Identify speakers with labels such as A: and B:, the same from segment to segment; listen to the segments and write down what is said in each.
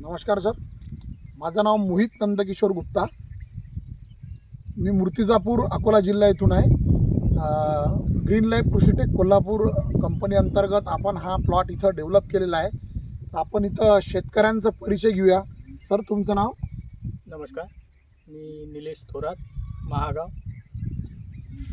A: नमस्कार सर. माझं नाव मोहित नंदकिशोर गुप्ता. मी मूर्तिजापूर अकोला जिल्हा येथून आहे. ग्रीन लाईफ कृषीटेक कोल्हापूर कंपनी अंतर्गत आपण हा प्लॉट इथं डेव्हलप केलेला आहे. आपण इथं शेतकऱ्यांचा परिचय घेऊया. सर तुमचं नाव?
B: नमस्कार. मी निलेश थोरात महागाव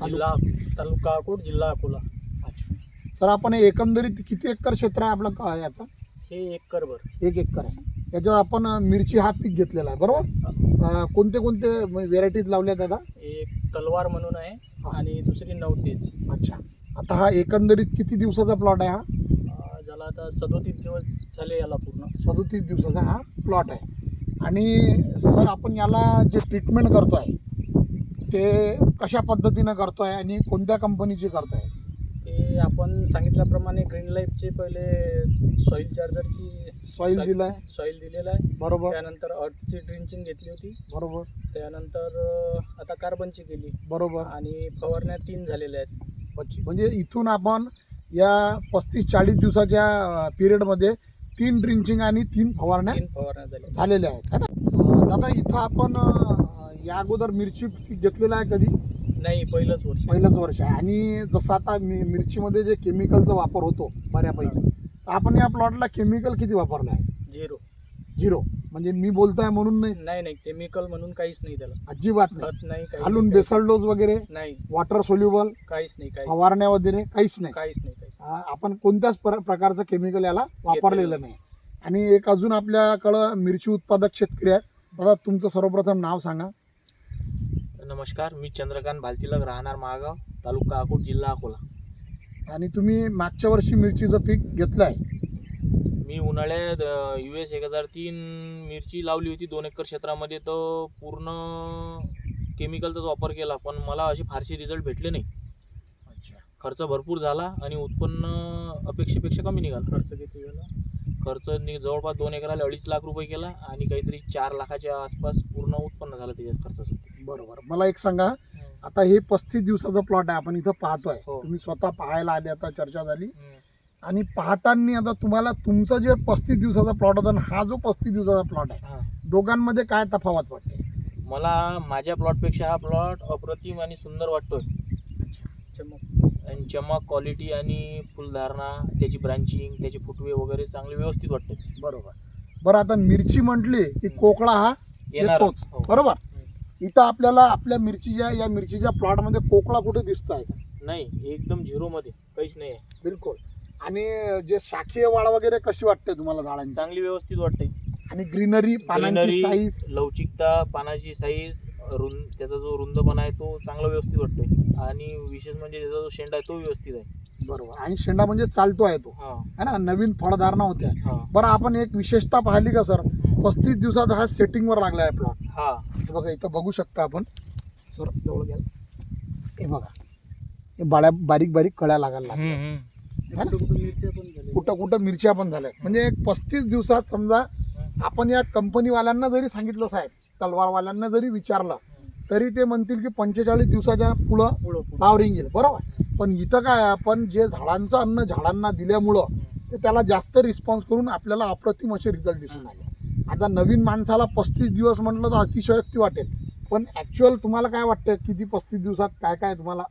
B: जिल्हा तालुका अकोट जिल्हा अकोला.
A: अच्छा. सर आपण हे एकंदरीत किती एकर क्षेत्र आहे आपलं का याचं?
B: हे एक करभर
A: एक एकर आहे. याच्यात आपण मिरची हा पीक घेतलेला आहे बरोबर? कोणते कोणते व्हेरायटीज लावल्यात आता
B: एक तलवार म्हणून आहे आणि दुसरी नवतेज
A: अच्छा. आता हा एकंदरीत किती दिवसाचा प्लॉट आहे हा?
B: ज्याला आता सदोतीस दिवस झाले याला पूर्ण.
A: सदोतीस दिवसाचा हा प्लॉट आहे. आणि सर आपण याला जे ट्रीटमेंट करतोय ते कशा पद्धतीनं करतोय आणि कोणत्या कंपनीची करतोय?
B: ते आपण सांगितल्याप्रमाणे ग्रीन लाईफचे पहिले सॉईल चार्जरची
A: सॉईल दिलंय.
B: सॉईल दिलेलं आहे.
A: बरोबर.
B: त्यानंतर अर्थची ड्रिंचिंग घेतली होती.
A: बरोबर.
B: त्यानंतर आता कार्बनची केली.
A: बरोबर.
B: आणि फवारण्या तीन झालेल्या आहेत.
A: म्हणजे इथून आपण या पस्तीस चाळीस दिवसाच्या पिरियडमध्ये तीन ड्रिंचिंग आणि तीन फवारण्या
B: तीन फवारण्या
A: झालेल्या आहेत. है ना? दादा इथं आपण या अगोदर मिरची पीक घेतलेलं आहे कधी?
B: नाही पहिलंच वर्ष.
A: पहिलंच वर्ष आहे. आणि जसं आता मिरचीमध्ये जे केमिकलचा वापर होतो बऱ्यापैकी. आपण या प्लॉटला केमिकल किती वापरलं आहे?
B: झिरो
A: झिरो म्हणजे मी बोलतोय म्हणून नाही.
B: नाही नाही. केमिकल म्हणून काहीच नाही त्याला.
A: अजिबात नाही.
B: खत नाही काही
A: हालून
B: नाही,
A: बेसल डोस वगैरे
B: नाही.
A: वॉटर सोल्युबल
B: काहीच नाही काहीच
A: फवारण्या वगैरे काहीच नाही.
B: काहीच नाही काहीच
A: आ- आपण कोणत्याच पर- प्रकारचं केमिकल याला वापरलेलं नाही. आणि एक अजून आपल्याकडं मिरची उत्पादक शेतकरी आहेत. दादा तुमचं सर्वप्रथम नाव सांगा.
C: नमस्कार मी चंद्रकांत भालतीलक राहणार महागाव तालुका अकोट जिल्हा अकोला.
A: आणि तुम्ही मागच्या वर्षी मिरचीचं पीक घेतलं आहे
C: मी उन्हाळ्यात यू एस एक हजार तीन मिरची लावली होती दोन एकर क्षेत्रामध्ये. तर पूर्ण केमिकलचाच वापर केला पण मला असे फारसे रिझल्ट भेटले नाही.
A: अच्छा.
C: खर्च भरपूर झाला आणि उत्पन्न अपेक्षेपेक्षा कमी निघालं.
B: खर्च किती झाला?
C: खर्च नि जवळपास दोन एकराला अडीच लाख रुपये केला आणि काहीतरी चार लाखाच्या आसपास पूर्ण उत्पन्न झालं त्याच्यात खर्चासाठी
A: बरोबर. मला एक सांगा आता हे पस्तीस दिवसाचा प्लॉट आहे आपण इथं पाहतोय.
C: हो.
A: तुम्ही स्वतः पाहायला आले आता चर्चा झाली. आणि पाहताना आता तुम्हाला तुमचं जे पस्तीस दिवसाचा प्लॉट होता आणि हा जो पस्तीस दिवसाचा प्लॉट आहे
C: हा.
A: दोघांमध्ये काय तफावत वाटते?
C: मला माझ्या प्लॉटपेक्षा हा प्लॉट अप्रतिम आणि सुंदर वाटतोय.
B: चमक
C: आणि चमक क्वालिटी आणि फुलधारणा त्याची ब्रांचिंग त्याचे फुटवे वगैरे चांगले व्यवस्थित वाटते
A: बरोबर. बरं आता मिरची म्हटली की कोकळा हा
C: येणार.
A: येतोच.
C: हो.
A: बरोबर? इथं आपल्याला आपल्या मिरचीच्या या मिरचीच्या प्लॉटमध्ये कोकळा कुठे दिसत आहे? का
C: नाही एकदम झिरो मध्ये काहीच नाही आहे.
A: बिलकुल. आणि जे शाखीय वाढ वगैरे कशी वाटते तुम्हाला झाडांची?
C: चांगली व्यवस्थित वाटते.
A: आणि ग्रीनरी पानांची
C: Greenery,
A: साईज
C: लवचिकता पानाची साईज रुंद त्याचा जो रुंदपणा आहे तो चांगला व्यवस्थित वाटतोय. आणि विशेष म्हणजे त्याचा जो शेंडा आहे तो व्यवस्थित आहे.
A: बरोबर. आणि शेंडा म्हणजे चालतो आहे तो.
C: हा.
A: है ना? नवीन फळधारणा होत्या.
C: हा.
A: बरं आपण एक विशेषता पाहिली का सर? पस्तीस दिवसात हा सेटिंगवर लागला आहे प्लॉट
C: हा.
A: हे बघा इथं बघू शकता आपण. सर जवळ घ्या. हे बघा. हे बाळ्या बारीक बारीक कळ्या लागायला. हा ना?
B: कुठं कुठं मिरच्या पण झाल्या.
A: कुठं कुठं मिरच्या पण झाल्या. म्हणजे एक पस्तीस दिवसात समजा आपण या कंपनीवाल्यांना जरी सांगितलं साहेब तलवारवाल्यांना जरी विचारलं तरी ते म्हणतील की पंचेचाळीस दिवसाच्या पुढं फ्लावरिंग येईल बरोबर? पण इथं काय आहे, आपण जे झाडांचं अन्न झाडांना दिल्यामुळं ते त्याला जास्त रिस्पॉन्स करून आपल्याला अप्रतिम असे रिझल्ट दिसून आले. आता नवीन माणसाला पस्तीस दिवस म्हटलं तर अतिशयोक्ती वाटेल. पण ॲक्च्युअल तुम्हाला काय वाटतं किती पस्तीस दिवसात काय काय तुम्हाला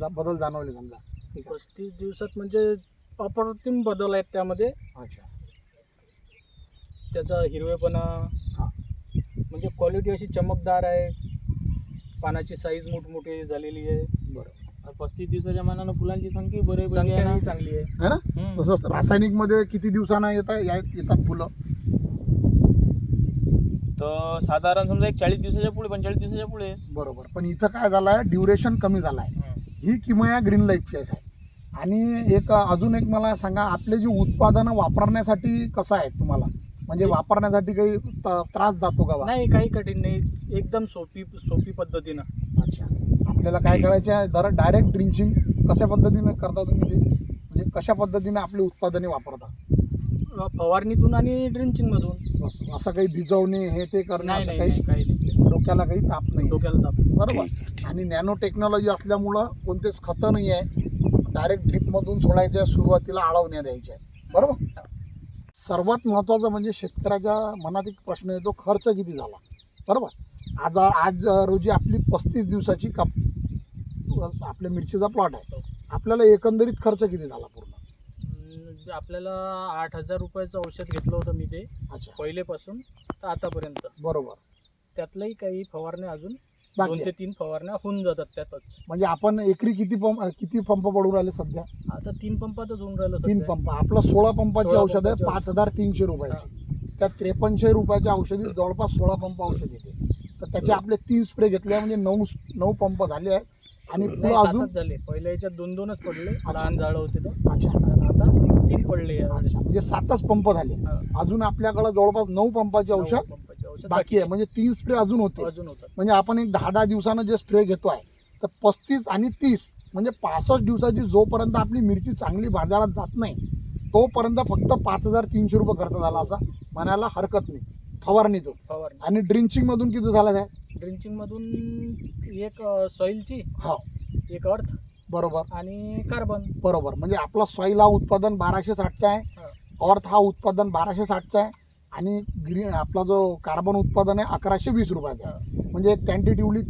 A: जा- बदल जाणवले समजा.
B: पस्तीस दिवसात म्हणजे अप्रतिम बदल आहेत त्यामध्ये.
A: अच्छा.
B: त्याचा हिरवेपणा
A: हा.
B: म्हणजे क्वालिटी अशी चमकदार आहे. पानाची साईज मोठमोठी झालेली आहे.
A: बरं.
C: पस्तीस दिवसाच्या मानानं फुलांची संख्या बरे
B: संख्याही चांगली आहे.
A: है ना? तसंच रासायनिकमध्ये किती दिवसानं येतात या- येतात फुलं?
C: तर साधारण समजा एक चाळीस दिवसाच्या पुढे पंचेचाळीस दिवसाच्या पुढे.
A: बरोबर. पण इथं काय झालं आहे ड्युरेशन कमी झालं आहे ही किमया ग्रीन लाईफची आहे. आणि एक अजून एक मला सांगा आपले जी उत्पादनं वापरण्यासाठी कसं आहे तुम्हाला? म्हणजे वापरण्यासाठी काही त- त्रास जातो का बा?
B: नाही काही कठीण नाही. एकदम सोपी सोपी पद्धतीनं.
A: अच्छा. आपल्याला काय करायचे आहे? जरा डायरेक्ट ड्रिंचिंग कशा पद्धतीने करता तुम्ही? ते म्हणजे कशा पद्धतीने आपली उत्पादने वापरता?
B: फवारणीतून आणि ड्रिंचिंग मधून
A: बस असं काही भिजवणे हे ते करणे
B: नाही
A: असं
B: नाही
A: काही
B: नाही काही नाही.
A: डोक्याला काही ताप नाही.
B: डोक्याला ताप नाही.
A: बरोबर? आणि नॅनो टेक्नॉलॉजी असल्यामुळं कोणतेच खतं नाही आहे. डायरेक्ट ड्रिपमधून सोडायच्या सुरुवातीला आळवण्या द्यायच्या आहे. बरोबर? सर्वात महत्त्वाचं म्हणजे शेतकऱ्याच्या मनात एक प्रश्न येतो खर्च किती झाला? बरोबर? आज आज रोजी आपली पस्तीस दिवसाची काप आपल्या मिरचीचा प्लॉट आहे. आपल्याला एकंदरीत खर्च किती झाला पूर्ण?
B: आपल्याला आठ हजार रुपयाचं औषध घेतलं होतं मी ते
A: अच्छा.
B: पहिलेपासून तर आतापर्यंत.
A: बरोबर.
B: त्यातलंही काही फवारण्या अजून
A: बाकी
B: दोन
A: आहे.
B: ते तीन फवारण्या होऊन जातात त्यातच.
A: म्हणजे आपण एकरी किती पंप किती पंप पडून राहिले सध्या?
B: आता तीन पंपातच होऊन राहिलं
A: तीन
B: सध्या.
A: पंप. आपलं सोळा पंपाची
B: सोळा
A: औषध आहे
B: पंपाची
A: पाच हजार तीनशे रुपयाची. त्या त्रेपन्नशे रुपयाच्या औषधीत जवळपास सोळा पंप औषध येते. तर त्याचे आपले तीन स्प्रे घेतले म्हणजे नऊ नऊ पंप झाले आहेत. आणि
B: नाही,
A: पुढे अजून?
B: सातच झाले. पहिल्या याच्यात दोन दोनच पडले. लहान झाडं होते तर.
A: अच्छा.
B: आता तीन पडले यावेळेस.
A: अच्छा. म्हणजे सातच पंप झाले.
B: हा.
A: अजून आपल्याकडे जवळपास नऊ पंपाचे औषध
B: पंपाचे औषध
A: बाकी आहे. म्हणजे तीन स्प्रे अजून होते.
B: अजून होतात.
A: म्हणजे आपण एक दहा दहा दिवसानं जे स्प्रे घेतो आहे तर पस्तीस आणि तीस म्हणजे पासष्ट दिवसाची जोपर्यंत आपली मिरची चांगली बाजारात जात नाही तोपर्यंत फक्त पाच हजार तीनशे रुपये खर्च झाला असा म्हणायला हरकत नाही. फवारणीचं
B: फवारणी.
A: आणि ड्रिंचिंग मधून किती झाला आहे
B: ड्रिंचिंग मधून एक सॉइलची
A: हा.
B: एक अर्थ
A: बरोबर.
B: आणि कार्बन
A: बरोबर. म्हणजे आपला सॉईल हा उत्पादन बाराशे साठचा आहे. अर्थ हा उत्पादन बाराशे साठचा आहे. आणि ग्रीन आपला जो कार्बन उत्पादन आहे अकराशे वीस रुपयाचा आहे. म्हणजे एक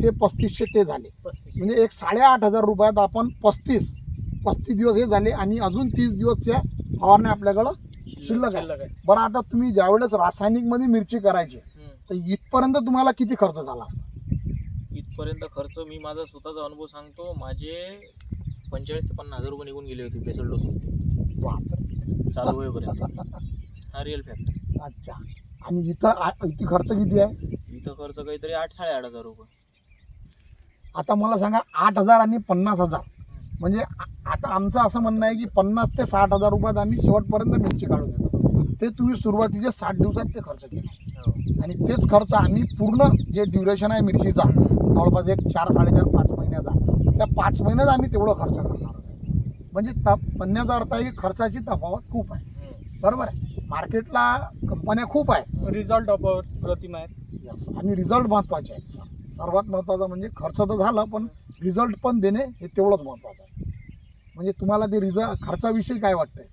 A: ते पस्तीसशे ते झाले.
B: पस्तीस
A: म्हणजे एक साडेआठ हजार रुपयात आपण पस्तीस पस्तीस दिवस हे झाले आणि अजून तीस दिवसच्या फवारण्या आपल्याकडं शिल्लक आहे. बरं आता तुम्ही ज्यावेळेस रासायनिकमध्ये मिरची करायची. तर इथपर्यंत तुम्हाला किती खर्च झाला असता?
C: इथपर्यंत खर्च मी माझा स्वतःचा अनुभव सांगतो माझे पंचेचाळीस ते पन्नास हजार रुपये निघून गेले होते बेसल डोस. चालू होईपर्यंत. हा रिअल फॅक्ट
A: अच्छा. आणि इथं इथे खर्च किती आहे?
C: इथं खर्च काहीतरी आठ साडेआठ हजार रुपये.
A: आता मला सांगा आठ हजार आणि पन्नास हजार. म्हणजे आता आमचं असं म्हणणं आहे की पन्नास ते साठ हजार रुपयात आम्ही शेवटपर्यंत मिरची काढून देतो ते तुम्ही सुरुवातीचे साठ दिवसात ते खर्च केले. आणि तेच खर्च आम्ही पूर्ण जे ड्युरेशन आहे मिरचीचा जवळपास एक चार साडेचार पाच महिन्याचा त्या पाच महिन्यात आम्ही तेवढं खर्च करणार. म्हणजे त म्हणण्याचा अर्थ आहे की खर्चाची तफावत खूप आहे. बरोबर आहे मार्केटला कंपन्या खूप आहेत
B: रिझल्ट प्रतिमा आहेत.
A: आणि रिझल्ट महत्त्वाचे आहेत सर्वात महत्वाचं म्हणजे खर्च तर झालं पण रिझल्ट पण देणे हे तेवढंच महत्वाचं आहे म्हणजे तुम्हाला ते रिझल्ट खर्चाविषयी काय वाटतंय?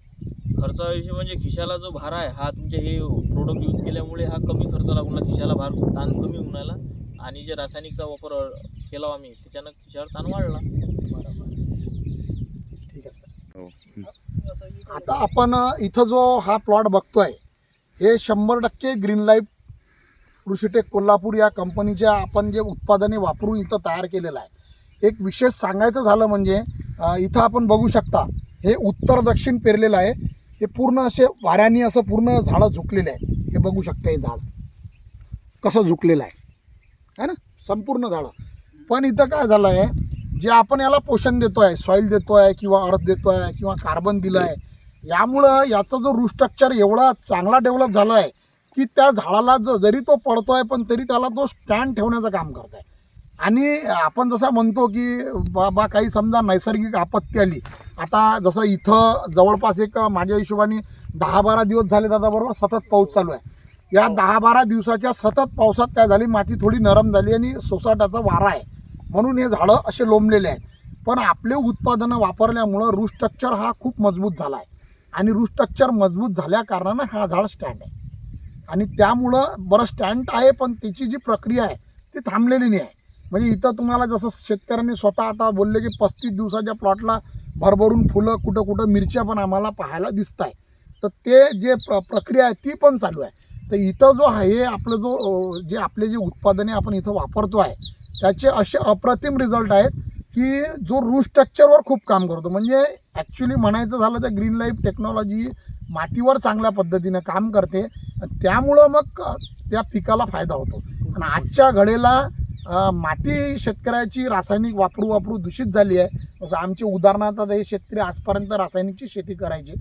C: खर्चाविषयी म्हणजे खिशाला जो भार आहे हा तुमचे हे प्रोडक्ट यूज केल्यामुळे हा कमी खर्च लागून. खिशाला भार ताण कमी होऊन राहिला. आणि जे रासायनिकचा वापर केला आम्ही त्याच्यानं खिशावर ताण वाढला.
A: बरोबर ठीक आहे सर. आता आपण इथं जो हा प्लॉट बघतोय हे शंभर टक्के ग्रीन लाईफ कृषीटेक कोल्हापूर या कंपनीच्या आपण जे उत्पादने वापरून इथं तयार केलेलं आहे. एक विशेष सांगायचं झालं म्हणजे इथं आपण बघू शकता हे उत्तर दक्षिण पेरलेलं आहे. हे पूर्ण असे वाऱ्याने असं पूर्ण झाडं झुकलेले आहे हे बघू शकता हे झाड. कसं झुकलेलं आहे. है ना? संपूर्ण झाडं. पण इथं काय झालं आहे जे आपण याला पोषण देतो आहे सॉईल देतो आहे किंवा अर्थ आहे किंवा कार्बन दिलं आहे यामुळं याचा जो रुस्ट्रक्चर एवढा चांगला डेव्हलप झाला आहे की त्या झाडाला जो जरी तो पडतो आहे पण तरी त्याला तो स्टँड ठेवण्याचं काम करत आहे आणि आपण जसं म्हणतो की बाबा काही समजा नैसर्गिक आपत्ती आली आता जसं इथं जवळपास एक माझ्या हिशोबाने दहा बारा दिवस झाले दादा बरोबर सतत पाऊस चालू आहे. या दहा बारा दिवसाच्या सतत पावसात काय झाली माती थोडी नरम झाली आणि सोसाटाचा वारा आहे. म्हणून हे झाडं असे लोंबलेले आहेत. पण आपले उत्पादनं वापरल्यामुळं रूट स्ट्रक्चर हा खूप मजबूत झाला आहे. आणि रूट स्ट्रक्चर मजबूत झाल्या कारणानं हा झाड स्टँड आहे. आणि त्यामुळं बरं स्टँड आहे पण त्याची जी प्रक्रिया आहे ती थांबलेली नाही आहे. म्हणजे इथं तुम्हाला जसं शेतकऱ्यांनी स्वतः आता बोलले की पस्तीस दिवसाच्या प्लॉटला भरभरून फुलं कुठं कुठं मिरच्या पण आम्हाला पाहायला दिसत आहे तर ते जे प्र प्रक्रिया आहे ती पण चालू आहे. तर इथं जो आहे हे आपलं जो जे आपले जे उत्पादने आपण इथं वापरतो आहे त्याचे असे अप्रतिम रिझल्ट आहेत की जो रूट स्ट्रक्चरवर खूप काम करतो. म्हणजे ॲक्च्युली म्हणायचं झालं तर ग्रीन लाईफ टेक्नॉलॉजी मातीवर चांगल्या पद्धतीनं काम करते. त्यामुळं मग त्या पिकाला फायदा होतो. आणि आजच्या घडीला माती शेतकऱ्याची रासायनिक वापरू वापरू दूषित झाली आहे. जसं आमचे उदाहरणार्थ हे शेतकरी आजपर्यंत रासायनिकची शेती करायचे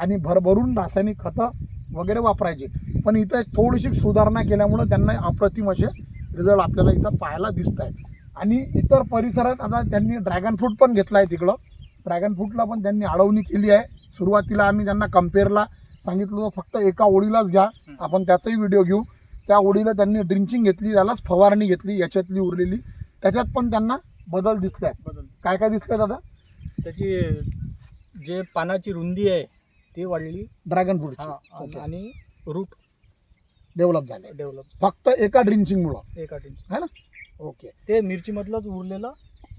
A: आणि भरभरून रासायनिक खतं वगैरे वापरायचे. पण इथं एक थोडीशी सुधारणा केल्यामुळं त्यांना अप्रतिम असे रिझल्ट आपल्याला इथं पाहायला दिसत आहेत. आणि इतर परिसरात आता त्यांनी ड्रॅगन फ्रूट पण घेतला आहे तिकडं. ड्रॅगन फ्रूटला पण त्यांनी अडवणी केली आहे. सुरुवातीला आम्ही त्यांना कम्पेअरला सांगितलं होतं फक्त एका ओळीलाच घ्या. आपण त्याचाही व्हिडिओ घेऊ. त्या ओळीला त्यांनी ड्रिंचिंग घेतली त्यालाच फवारणी घेतली याच्यातली उरलेली. त्याच्यात पण त्यांना बदल दिसले आहेत
B: बदल.
A: काय काय दिसले दादा?
B: त्याची जे पानाची रुंदी आहे ती वाढली
A: ड्रॅगन
B: हा
A: ओके
B: आणि रूट
A: डेव्हलप झाले
B: डेव्हलप
A: फक्त एका ड्रिंचिंगमुळं.
B: एका टेन्शन
A: ओके
B: ते मिरची मधलंच उरलेलं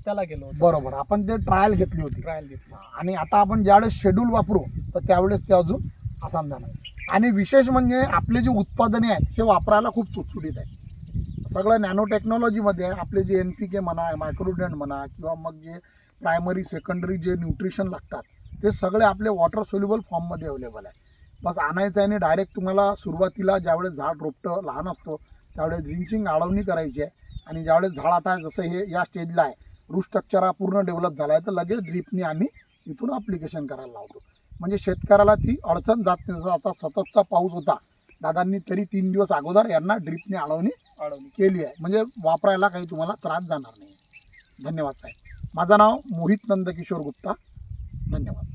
B: त्याला होतं.
A: बरोबर. आपण ते ट्रायल घेतली होती.
B: ट्रायल घेतलं.
A: आणि आता आपण ज्यावेळेस शेड्यूल वापरू तर त्यावेळेस ते अजून आसान जाणार आणि विशेष म्हणजे आपले जे उत्पादने आहेत हे वापरायला खूप सुटसुटीत आहेत. सगळं नॅनो टेक्नॉलॉजीमध्ये आपले जे एन पी के म्हणा मायक्रोडेंट म्हणा किंवा मग जे प्रायमरी सेकंडरी जे न्यूट्रिशन लागतात ते सगळे आपले वॉटर सोल्युबल फॉर्ममध्ये अवेलेबल आहे. बस आणायचं आहे आणि डायरेक्ट तुम्हाला सुरुवातीला ज्यावेळेस झाड रोपटं लहान असतो त्यावेळेस ड्रिंचिंग आळवणी करायची आहे. आणि ज्यावेळेस झाड आता जसं हे या स्टेजला आहे रूट स्ट्रक्चर हा पूर्ण डेव्हलप झाला आहे तर लगेच ड्रीपनी आम्ही इथून अप्लिकेशन करायला लावतो. म्हणजे शेतकऱ्याला ती अडचण जात नाही. आता सततचा पाऊस होता. दादांनी तरी तीन दिवस अगोदर यांना ड्रीपने आळवणी
B: अडवली
A: केली आहे. म्हणजे वापरायला काही तुम्हाला त्रास जाणार नाही. धन्यवाद साहेब. माझं नाव मोहित नंदकिशोर गुप्ता. धन्यवाद.